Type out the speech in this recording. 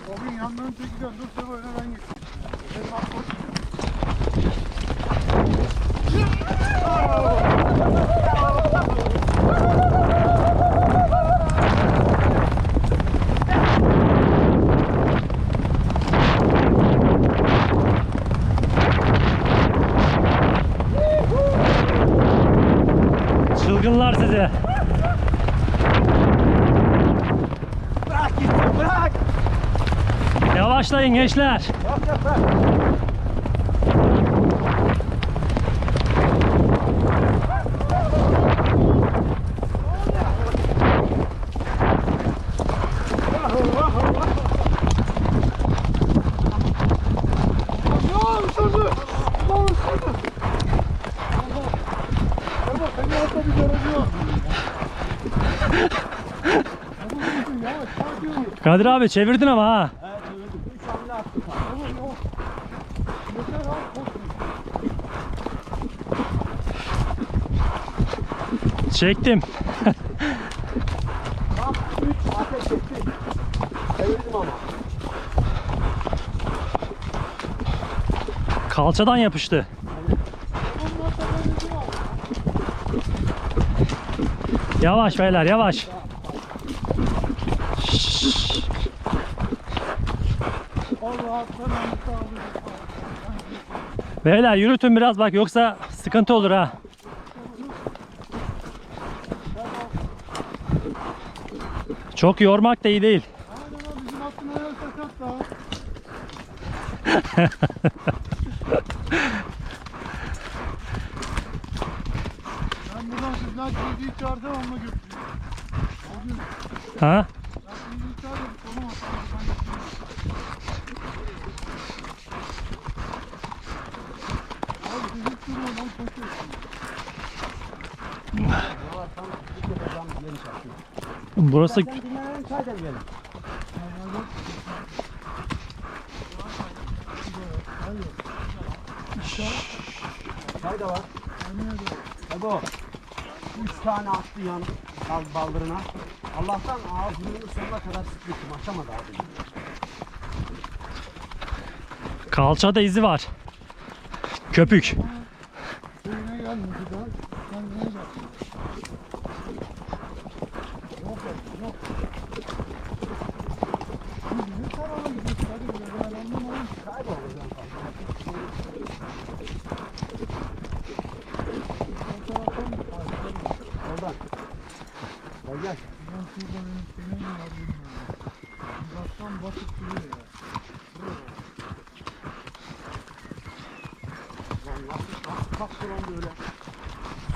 Gün yandan çekeceğim. Dur sen öyle ben gittim. Benim aklım. Çılgınlar size. Bırak gitsin bırak. Yavaşlayın gençler. Yok yok bırak. Seni hatta bir görevli yok. Yavaş, sakin ol. Kadir abi çevirdin ama ha. Çektim. Kalçadan yapıştı. Yavaş beyler yavaş. Allah aldın. Beyler yürütün biraz bak yoksa sıkıntı olur ha. Çok yormak da iyi değil. Ben buradan sizden onunla götüreceğim. O gün Ha? ben çizgiyi çağırdım. Kolum atarım. Ben götüreyim. Abi siz hiç durmayın lan koşuyorsun. Burası Çay da var. Hadi o. Üç tane attı yan bal baldırına. Allah'tan ağzının sonuna kadar sıkmıştım. Açamadı abi. kalçada izi var. Köpük. Daha. Kendine gel. Yok yok. Şimdi bizim tarafa gidiyoruz. Hadi buraya ben anlamadım. Kaybolacağım. O taraftan mı? Oradan. Gel gel. Ben şurada benim şeyim mi var bilmiyorum. Uzaktan basıp duruyor ya. Lan nasıl, nasıl kaptı lan böyle?